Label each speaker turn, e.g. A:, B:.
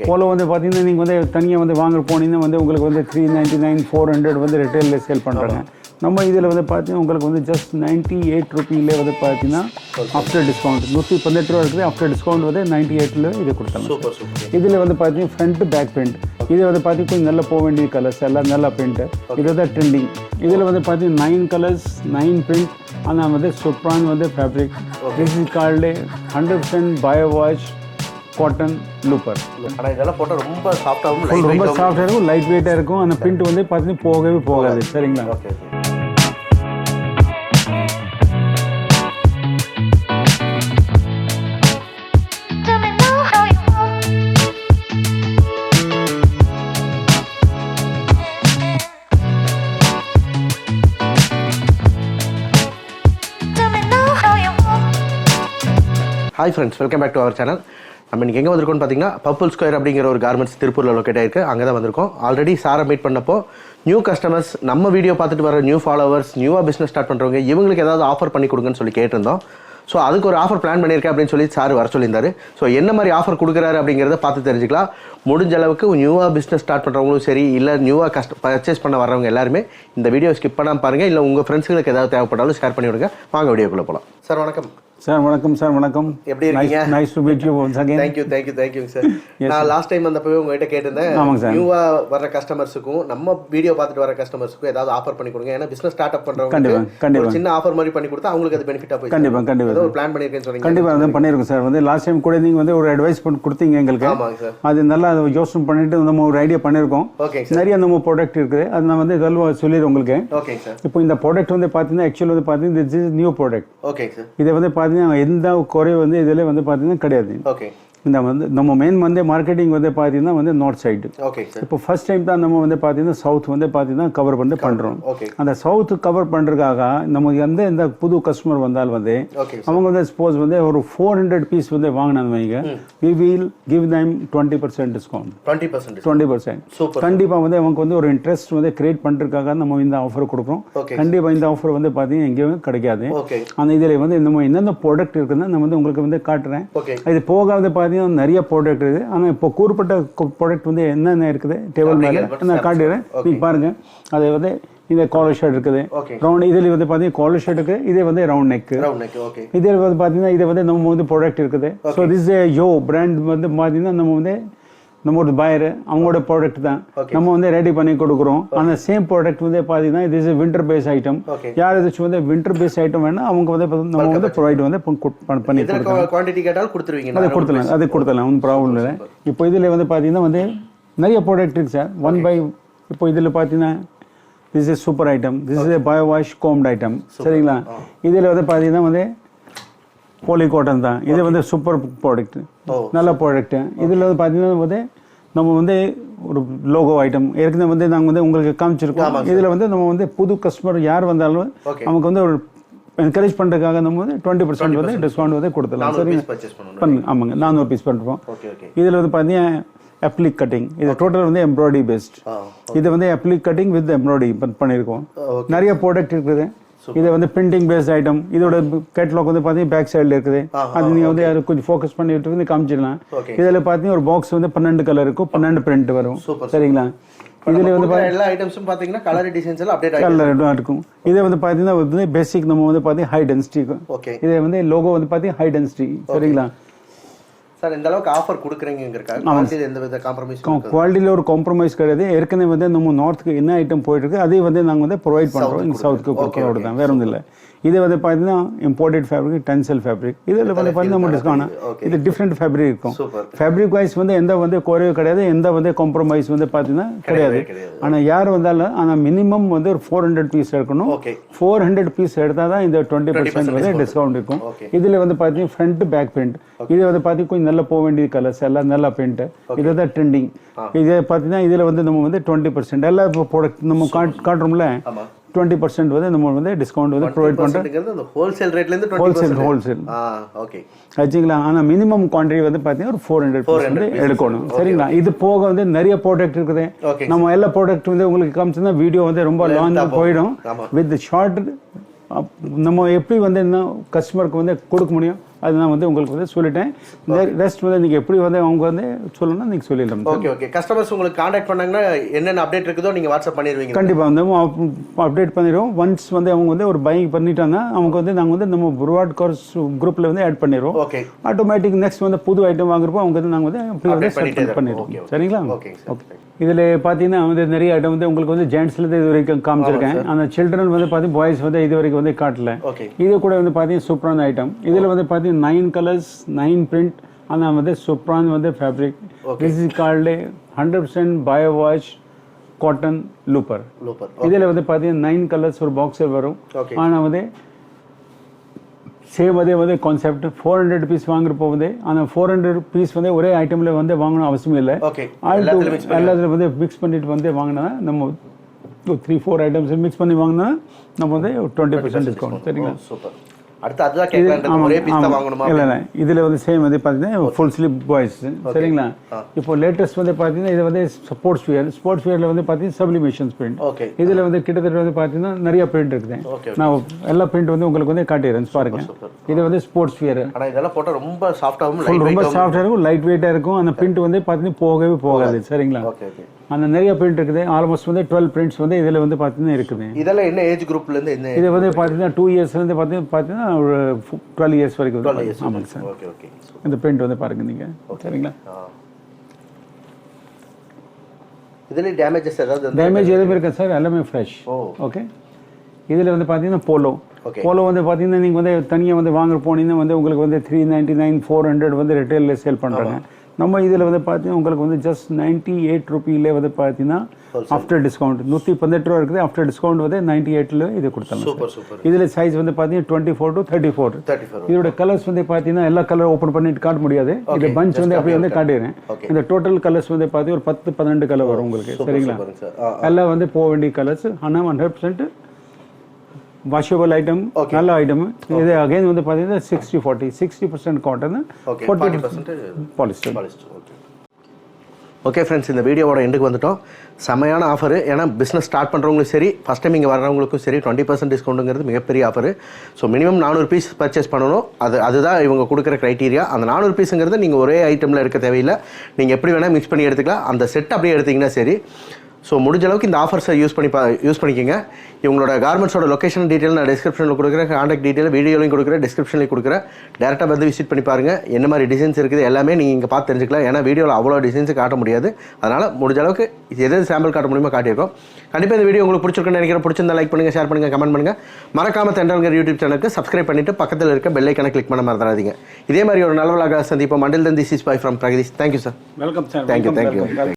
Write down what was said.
A: Polo வந்து பார்த்தீங்கன்னா நீங்கள் வந்து தனியாக வந்து வாங்க போனீங்கன்னா வந்து உங்களுக்கு வந்து three ninety nine four hundred வந்து ரிட்டைலில் சேல் பண்ணுறாங்க நம்ம இதில் வந்து பார்த்தீங்கன்னா உங்களுக்கு வந்து ஜஸ்ட் நைன்ட்டி எயிட் ருபீலே வந்து பார்த்தீங்கன்னா ஆஃப்டர் டிஸ்கவுண்ட் நூற்றி பதினெட்டு ரூபா இருக்குது ஆஃப்டர் டிஸ்கவுண்ட் வந்து நைன்ட்டி எயிட்டில் இது கொடுத்தாங்க இதில் வந்து பார்த்தீங்கன்னா ஃப்ரண்ட் பேக் பெயிண்ட் இது வந்து பார்த்தீங்கன்னா கொஞ்சம் நல்லா போக வேண்டிய கலர்ஸ் எல்லாம் நல்லா பெயிண்ட்டு இது தான் ட்ரெண்டிங் இதில் வந்து பார்த்தீங்கன்னா நைன் கலர்ஸ் நைன் பிரிண்ட் ஆனால் வந்து சூப்பரான வந்து fabric this is called hundred percent bio wash cotton looper
B: ஆனால் இதெல்லாம் போட்டால் ரொம்ப சாஃப்டாகவும் லைட்
A: ரொம்ப சாஃப்டாக இருக்கும் லைட் வெயிட்டாக இருக்கும். அந்த பிரிண்ட் வந்து பார்த்தீங்கன்னா போகவே போகாது. சரிங்களா?
B: Okay okay
C: Tell me now how you want. Tell me now how you want.
B: Hi friends welcome back to our channel நம்ம இன்னைக்கு எங்கே வந்திருக்கோம்னு பார்த்தீங்கன்னா பர்பிள் ஸ்கொயர் அப்படிங்கிற ஒரு கார்மெண்ட்ஸ் திருப்பூரில் லொக்கேட் ஆயிருக்கு. அங்கே தான் வந்திருக்கோம். ஆல்ரெடி சாரை மீட் பண்ணப்போ நியூ கஸ்டமர்ஸ் நம்ம வீடியோ பார்த்துட்டு வர நியூ ஃபாலோவர்ஸ் நியூவாக பிஸ்னஸ் ஸ்டார்ட் பண்ணுறவங்க இவங்களுக்கு ஏதாவது ஆஃபர் பண்ணி கொடுங்கன்னு சொல்லி கேட்டிருந்தோம். ஸோ அதுக்கு ஒரு ஆஃபர் பிளான் பண்ணியிருக்கேன் அப்படின்னு சொல்லி சார் வர சொல்லியிருந்தாரு. ஸோ என்ன மாதிரி ஆஃபர் கொடுக்குறாரு அப்படிங்கிறத பார்த்து தெரிஞ்சுக்கலாம். முடிஞ்ச அளவுக்கு நியூவாக பிஸ்னஸ் ஸ்டார்ட் பண்ணுறவங்களும் சரி இல்லை நியூவாக கஸ்ட பர்ச்சேஸ் பண்ண வரவங்க எல்லாருமே இந்த வீடியோ ஸ்கிப் பண்ணாமல் பாருங்கள் இல்லை உங்கள் ஃப்ரெண்ட்ஸுங்களுக்கு ஏதாவது தேவைப்பட்டாலும் ஷேர் பண்ணி விடுங்க. வாங்க வீடியோக்குள்ளே போகலாம் சார் வணக்கம்.
A: சார் வணக்கம் சார் வணக்கம்.
B: எப்படி இருக்கீங்க?
A: Nice to meet you once again
B: thank you thank you thank you sir நான் லாஸ்ட் டைம் வந்தப்பவே உங்ககிட்ட கேட்டிருந்தேன்
A: ஆமாங்க சார்.
B: நியூவா வர கஸ்டமர்ஸுக்கும் நம்ம வீடியோ பார்த்துட்டு வர கஸ்டமர்ஸுக்கும் ஏதாவது ஆஃபர் பண்ணி கொடுங்க. ஏன்னா பிசினஸ் ஸ்டார்ட் அப்
A: கண்டிப்பா,
B: பண்றவங்க
A: கண்டிப்பா.
B: ஒரு சின்ன ஆஃபர் மாதிரி பண்ணி கொடுத்தா அவங்களுக்கு அது பெனிஃபிட்டா போய்
A: கண்டிப்பா, கண்டிப்பா.
B: ஒரு பிளான் பண்ணிருக்கேன்னு சொன்னீங்க.
A: கண்டிப்பாக வந்து பண்ணியிருக்கோம் சார் வந்து லாஸ்ட் டைம் கூட நீங்கள் வந்து ஒரு அட்வைஸ் பண்ணி கொடுத்தீங்க எங்களுக்கு.
B: ஆமாங்க சார்
A: அது நல்லா அதை யோசனை பண்ணிட்டு நம்ம ஒரு ஐடியா பண்ணியிருக்கோம்
B: ஓகேங்க சார்
A: நிறைய நம்ம ப்ராடக்ட் இருக்குது. அது நான் வந்து இதெல்லாம் சொல்லிடுறேன் உங்களுக்கு.
B: ஓகேங்க சார்
A: இப்போ இந்த ப்ராடக்ட் வந்து பார்த்தீங்கன்னா ஆக்சுவல் வந்து பார்த்தீங்கன்னா நியூ ப்ராடக்ட்
B: ஓகேங்க சார்
A: இதை வந்து பார்த்தீங்கன்னா எந்த குறை வந்து இதில் வந்து பார்த்தீங்கன்னா கிடையாது.
B: ஓகே
A: இந்த வந்து நம்ம மெயின் வந்து மார்க்கெட்டிங் வந்து பார்த்தீங்கன்னா வந்து நார்த் சைடு
B: சார்
A: இப்போ ஃபர்ஸ்ட் டைம் தான் நம்ம வந்து பார்த்தீங்கன்னா சவுத் வந்து பார்த்தீங்கன்னா கவர் பண்ணி பண்ணுறோம்
B: ஓகே
A: அந்த சவுத் கவர் பண்ணுறதுக்காக நமக்கு எந்த எந்த புது கஸ்டமர் வந்தால் வந்து
B: ஓகே
A: அவங்க வந்து சப்போஸ் வந்து ஒரு ஃபோர் ஹண்ட்ரட் பீஸ் வந்து வாங்கினாங்க வைங்க we will give them twenty percent discount
B: twenty percent
A: twenty percent கண்டிப்பாக வந்து அவங்க வந்து ஒரு இன்ட்ரெஸ்ட் வந்து கிரியேட் பண்ணுறதுக்காக நம்ம இந்த ஆஃபர் கொடுக்குறோம்.
B: ஓகே
A: கண்டிப்பாக இந்த ஆஃபர் வந்து பார்த்தீங்கன்னா எங்கேயுமே கிடைக்காது.
B: ஓகே
A: அந்த இதில் வந்து நம்ம என்னென்ன ப்ராடக்ட் இருக்குதுன்னு நான் வந்து உங்களுக்கு வந்து காட்டுறேன்.
B: ஓகே
A: இது போக வந்து பார்த்தீங்கன்னா நிறைய ப்ராடக்ட் இருக்குது. ஆனால் இப்போ கூறுப்பட்ட ப்ராடக்ட் வந்து என்னென்ன இருக்குது? டேபிள் மேலே. நான் காட்டுறேன் நீங்கள் பாருங்கள் அது வந்து இந்த காலர் ஷர்ட் இருக்குது. ரவுண்ட் இதில் வந்து பார்த்தீங்கன்னா காலர் ஷர்ட் இருக்குது. இதே வந்து ரவுண்ட்
B: நெக்
A: இதில் வந்து பார்த்தீங்கன்னா இது வந்து நம்ம வந்து ப்ராடக்ட் இருக்குது. ஸோ திஸ் யோ பிராண்ட் வந்து பார்த்தீங்கன்னா நம்ம வந்து நம்ம ஒரு பயர் அவங்களோட ப்ராடக்ட் தான். நம்ம வந்து ரெடி பண்ணி கொடுக்குறோம். அந்த சேம் ப்ராடக்ட் வந்து பார்த்தீங்கன்னா இது இஸ் வின்டர் பேஸ் ஐட்டம் யார் ஏதாச்சும் வந்து வின்டர் பேஸ் ஐட்டம் வேணா அவங்க வந்து நம்ம வந்து ப்ரொவைட் வந்து பண்ணி
B: குவான்டிட்டி கேட்டாலும் கொடுத்துருவீங்க.
A: அதை கொடுத்துடலாம். அது கொடுத்துடலாம். ஒன்றும் ப்ராப்ளம் இல்லை. இப்போ இதில் வந்து பார்த்தீங்கன்னா வந்து நிறைய ப்ராடக்ட் இருக்கு சார். ஒன் பை இப்போ இதில் பார்த்தீங்கன்னா this is super item this is bio wash combed item சரிங்களா? இதில் வந்து பார்த்தீங்கன்னா வந்து போலி காட்டன் தான். இது வந்து சூப்பர் ப்ராடக்ட்
B: ஓ
A: நல்ல ப்ராடக்ட் இதில் வந்து பார்த்தீங்கன்னா வந்து நம்ம வந்து ஒரு லோகோ ஐட்டம் ஏற்கனவே வந்து நாங்கள் வந்து உங்களுக்கு காமிச்சிருக்கோம். இதில் வந்து நம்ம வந்து புது கஸ்டமர் யார் வந்தாலும் நமக்கு வந்து ஒரு என்கரேஜ் பண்ணுறதுக்காக நம்ம வந்து டுவெண்ட்டி பர்சன்ட் வந்து டிஸ்கவுண்ட் வந்து கொடுத்துடலாம்.
B: நானூறு
A: சரிங்க
B: பீஸ் பர்ச்சேஸ் பண்ணணும்
A: பண்ணு ஆமாங்க. நானூறு பீஸ் பண்ணுறோம் இதில் வந்து பார்த்தீங்கன்னா அப்ளிக் கட்டிங் இது டோட்டல் வந்து எம்ப்ராய்டரி பேஸ்ட் இது வந்து அப்ளிக் கட்டிங் வித் எம்ப்ராய்டரி பண்ணியிருக்கோம் நிறைய ப்ராடக்ட் இருக்குது. இது வந்து பிரிண்டிங் பேஸ்ட் ஐட்டம் இதோட கேட்லாக் வந்து பார்த்தீங்கன்னா பேக் சைடில் இருக்குது. அது நீங்கள் வந்து அது கொஞ்சம் ஃபோக்கஸ் பண்ணிட்டு வந்து காமிச்சிடலாம். இதில் பார்த்தீங்கன்னா ஒரு பாக்ஸ் வந்து பன்னெண்டு கலர் இருக்கும். பன்னெண்டு பிரிண்ட் வரும். சரிங்களா?
B: இதில் வந்து எல்லா ஐட்டம்ஸும் பார்த்தீங்கன்னா கலர் டிசைன்ஸ் எல்லாம் அப்டேட்
A: கலர் இருக்கும். இது வந்து பார்த்தீங்கன்னா வந்து பேசிக் நம்ம வந்து பார்த்தீங்கன்னா ஹை டென்சிட்டி
B: ஓகே
A: இது வந்து லோகோ வந்து பார்த்தீங்கன்னா ஹை டென்சிட்டி சரிங்களா?
B: சார் இந்த அளவுக்கு ஆஃபர் கொடுக்குறீங்கிறக்காக குவாலிட்டியில் எந்த வித காம்ப்ரமைஸ்
A: குவாலிட்டியில் ஒரு காம்ப்ரமைஸ் கிடையாது. ஏற்கனவே வந்து நம்ம நார்த்துக்கு என்ன ஐட்டம் போயிட்டு இருக்கு அதே வந்து நாங்கள் வந்து ப்ரொவைட் பண்ணுறோம் இங்கே சவுத்துக்கு கொடுக்குறோம். தான் வேற ஒன்றும் இல்லை. இது வந்து பார்த்தீங்கன்னா இம்போர்ட்டட் ஃபேப்ரிக் டென்சல் ஃபேப்ரிக் இதில் வந்து பார்த்தீங்கன்னா நம்ம டிஸ்கவுண்ட் இது டிஃப்ரெண்ட் ஃபேப்ரிக் இருக்கும். ஃபேப்ரிக் வைஸ் வந்து எந்த வந்து குறைவு கிடையாது. எந்த வந்து காம்ப்ரமைஸ் வந்து பார்த்தீங்கன்னா கிடையாது. ஆனால் யார் வந்தாலும் ஆனால் மினிமம் வந்து ஒரு ஃபோர் ஹண்ட்ரட் பீஸ் எடுக்கணும். ஃபோர் ஹண்ட்ரட் பீஸ் எடுத்தால் தான் இந்த டுவெண்ட்டி பர்சன்ட் வந்து டிஸ்கவுண்ட் இருக்கும். இதில் வந்து பார்த்தீங்கன்னா ஃப்ரண்ட் பேக் பெயிண்ட் இது வந்து பார்த்தீங்கன்னா நல்லா போக வேண்டிய கலர்ஸ் எல்லாம் நல்லா பெயிண்ட் இதுதான் ட்ரெண்டிங் இது பார்த்தீங்கன்னா இதில் வந்து நம்ம வந்து டுவெண்ட்டி பர்சன்ட் எல்லா ப்ராடக்ட் நம்ம காட் காட்டுறோம்ல டுவெண்ட்டி பர்சன்ட் வந்து நம்ம வந்து டிஸ்கவுண்ட் வந்து ப்ரொவைட் பண்ணுறோம்
B: ஹோல்சேல் ரேட்லேருந்து
A: ஹோல்சேல் ஹோல்சேல்
B: ஓகே
A: ஆனால் மினிமம் குவான்டிட்டி வந்து பார்த்தீங்கன்னா ஒரு ஃபோர் ஹண்ட்ரட் வந்து எடுக்கணும். சரிங்களா? இது போக வந்து நிறைய ப்ராடக்ட் இருக்குது. நம்ம எல்லா ப்ராடக்ட் வந்து உங்களுக்கு காமிச்சுன்னா வீடியோ வந்து ரொம்ப லாங் போயிடும். வித் ஷார்ட் நம்ம எப்படி வந்து என்ன கஸ்டமருக்கு வந்து கொடுக்க முடியும்? அது நான் வந்து உங்களுக்கு வந்து சொல்லிட்டேன். இந்த ரெஸ்ட் வந்து நீங்கள் எப்படி வந்து அவங்க வந்து சொல்லணும்னா நீங்கள் சொல்லிடலாம்.
B: ஓகே ஓகே கஸ்டமர்ஸ் உங்களுக்கு காண்டாக்ட் பண்ணாங்கன்னா என்னென்ன அப்டேட் இருக்குதோ நீங்கள் வாட்ஸ்அப் பண்ணிடுவீங்க.
A: கண்டிப்பாக வந்து அப்டேட் பண்ணிடுவோம். ஒன்ஸ் வந்து அவங்க வந்து ஒரு பைக் பண்ணிட்டாங்கன்னா அவங்க வந்து நாங்கள் வந்து நம்ம ப்ரூவாட் கோர்ஸ் குரூப்பில் வந்து ஆட் பண்ணிடுவோம்.
B: ஓகே
A: ஆட்டோமேட்டிக் நெக்ஸ்ட் வந்து புது ஐட்டம் வாங்குறப்போ அவங்க வந்து நாங்கள் வந்து. பண்ணிடுவோம். சரிங்களா?
B: ஓகே
A: ஓகே இதில் பார்த்தீங்கன்னா வந்து நிறைய ஐட்டம் வந்து உங்களுக்கு வந்து ஜென்ட்ஸ்லேருந்து இது வரைக்கும் காமிச்சிருக்கேன். அந்த சில்ட்ரன் வந்து பார்த்தீங்க பாய்ஸ் வந்து இது வரைக்கும் வந்து காட்டல. இது கூட வந்து பார்த்தீங்கன்னா சூப்பரான ஐட்டம் இதில் வந்து பார்த்தீங்கன்னா நைன் கலர்ஸ் நைன் பிரிண்ட் ஆனால் வந்து சூப்பரான வந்து fabric this is called hundred percent bio wash cotton looper
B: looper
A: இதில் வந்து பார்த்தீங்கன்னா நைன் கலர்ஸ் ஒரு பாக்ஸில் வரும்.
B: Okay.
A: ஆனால் வந்து சேம் அதே வந்து கான்செப்ட் ஃபோர் ஹண்ட்ரட் பீஸ் வாங்குறப்போ வந்து அந்த ஃபோர் ஹண்ட்ரட் பீஸ் வந்து ஒரே ஐட்டமில் வந்து வாங்கணும் அவசியம் இல்லை.
B: எல்லாத்துலயும்
A: வந்து மிக்ஸ் பண்ணிட்டு வந்து வாங்கினா நம்ம த்ரீ ஃபோர் ஐட்டம்ஸ் மிக்ஸ் பண்ணி வாங்கினா நம்ம வந்து டுவெண்ட்டி பர்சன்ட் டிஸ்கவுண்ட் சரிங்களா?
B: சூப்பர் அடுத்து அதுதான் கேட்கலாம் ஒரே பீஸ் தான் வாங்கணுமா?
A: இல்லை இல்லை. இதில் வந்து சேம் வந்து பார்த்தீங்கன்னா ஃபுல் ஸ்லிப் பாய்ஸ் சரிங்களா? இப்போ லேட்டஸ்ட் வந்து பார்த்தீங்கன்னா இது வந்து ஸ்போர்ட்ஸ் வியர் ஸ்போர்ட்ஸ் வியரில் வந்து பார்த்தீங்கன்னா சப்ளிமேஷன் பிரிண்ட்
B: ஓகே
A: இதில் வந்து கிட்டத்தட்ட வந்து பார்த்தீங்கன்னா நிறைய பிரிண்ட் இருக்குது நான் எல்லா பிரிண்ட் வந்து உங்களுக்கு வந்து காட்டிடுறேன். பாருங்க. இது வந்து ஸ்போர்ட்ஸ் வியர்
B: ஆனா இதெல்லாம் போட்டா ரொம்ப சாஃப்டாகவும்
A: ரொம்ப சாஃப்டாக இருக்கும் லைட் வெயிட்டாக இருக்கும். அந்த பிரிண்ட் வந்து பார்த்தீங்கன்னா போகவே போகாது சரிங்களா?
B: ஓகே ஓகே
A: அந்த நிறைய பிரிண்ட் இருக்குது. ஆல்மோஸ்ட் வந்து டுவெல் பிரிண்ட்ஸ் வந்து இதில் வந்து பார்த்தீங்கன்னா இருக்குது
B: இதெல்லாம் என்ன ஏஜ் குரூப்ல இருந்து என்ன
A: இது வந்து பார்த்தீங்கன்னா டூ இயர்ஸ்லேருந்து பார்த்தீங்கன்னா பார்த்தீங்கன்னா ஒரு டுவெல் இயர்ஸ் வரைக்கும் வந்து ஆமாங்க சார்.
B: ஓகே ஓகே
A: இந்த பிரிண்ட் வந்து பாருங்க நீங்கள் சரிங்களா?
B: இதுல டேமேஜஸ் ஏதாவது
A: டேமேஜ் எதுவுமே இருக்கா சார். எல்லாமே ஃப்ரெஷ் ஓகே இதில் வந்து பார்த்தீங்கன்னா போலோ. போலோ வந்து பார்த்தீங்கன்னா நீங்கள் வந்து தனியாக வந்து வாங்குற போனீங்கன்னா வந்து உங்களுக்கு வந்து three ninety nine four hundred வந்து ரிட்டைலில் சேல் பண்ணுறாங்க நம்ம இதில் வந்து பார்த்தீங்கன்னா உங்களுக்கு வந்து ஜஸ்ட் நைன்ட்டி எயிட் ருபீலே வந்து பார்த்தீங்கன்னா ஆஃப்டர் டிஸ்கவுண்ட் நூற்றி பதினெட்டு ரூபா இருக்குது. ஆஃப்டர் டிஸ்கவுண்ட் வந்து நைன்ட்டி எயிட்டில் இது கொடுத்தாங்க. இதில் சைஸ் வந்து பார்த்தீங்கன்னா twenty four to thirty four இதோட கலர்ஸ் வந்து பார்த்தீங்கன்னா எல்லா கலர் ஓப்பன் பண்ணிட்டு காட்ட முடியாது. இந்த பஞ்ச் வந்து அப்படியே வந்து காட்டிடுறேன். இந்த டோட்டல் கலர்ஸ் வந்து பார்த்தீங்கன்னா ஒரு பத்து பன்னெண்டு கலர் வரும் உங்களுக்கு. சரிங்களா? எல்லாம் வந்து போக வேண்டிய கலர்ஸ் ஆனால் ஹண்ட்ரட் பர்சன்ட் வாஷபிள் ஐட்டம். நல்ல ஐட்டம் இது அகைன் வந்து பார்த்தீங்கன்னா sixty forty sixty percent cotton forty
B: percent
A: polyester
B: okay okay friends இந்த வீடியோவோட எண்டுக்கு வந்துட்டோம். செமையான ஆஃபர் ஏன்னா பிஸ்னஸ் ஸ்டார்ட் பண்ணுறவங்களுக்கும் சரி ஃபஸ்ட் டைம் இங்கே வர்றவங்களுக்கும் சரி டுவெண்ட்டி பர்சன்ட் டிஸ்கவுண்ட்டுங்கிறது மிகப்பெரிய ஆஃபர் ஸோ மினிமம் நானூறு பீஸ் பர்ச்சேஸ் பண்ணணும். அது அதுதான் இவங்க கொடுக்குற க்ரைட்டீரியா அந்த நானூறு பீஸுங்கிறது நீங்கள் ஒரே ஐட்டமில் எடுக்க தேவையில்லை. நீங்கள் எப்படி வேணால் மிக்ஸ் பண்ணி எடுத்துக்கலாம். அந்த செட் அப்படியே எடுத்தீங்கன்னா சரி ஸோ முடிஞ்ச அளவுக்கு இந்த ஆஃபர்ஸை யூஸ் பண்ணி பா யூஸ் பண்ணிக்கோங்க. இவங்களோட கார்மெண்ட்ஸோட லொகேஷன் டீட்டெயில் நான் டிஸ்கிரிப்ஷனில் கொடுக்குறேன். காண்டாக்ட் டீட்டெயில் வீடியோலையும் கொடுக்குறேன் டிஸ்கிரிப்ஷன்லையும் கொடுக்குறேன். டேரெக்டாக வந்து விசிட் பண்ணி பாருங்கள் என்ன மாதிரி டிசைன்ஸ் இருக்குது எல்லாமே நீங்கள் இங்கே பார்த்து தெரிஞ்சுக்கலாம். ஏன்னா வீடியோவில் அவ்வளோ டிசைன்ஸ் காட்ட முடியாது. அதனால் முடிஞ்ச அளவுக்கு எது சாம்பிள் காட்ட முடியுமோ காட்டியிருக்கோம். கண்டிப்பாக இந்த வீடியோ உங்களுக்கு பிடிச்சிருக்குன்னு நினைக்கிறேன். பிடிச்சிருந்தா லைக் பண்ணுங்கள் ஷேர் பண்ணுங்கள் கமெண்ட் பண்ணுங்கள் மறக்காம தென்றல்கிற யூடியூப் சேனலுக்கு சப்ஸ்கிரைப் பண்ணிட்டு பக்கத்தில் இருக்க பெல் ஐக்கனை கிளிக் பண்ண மறந்துடாதீங்க. இதே மாதிரி ஒரு நல்ல சந்திப்போம். மண்டில் தன் this is bye from Pragatheesh thank you sir
A: welcome sir
B: thank you.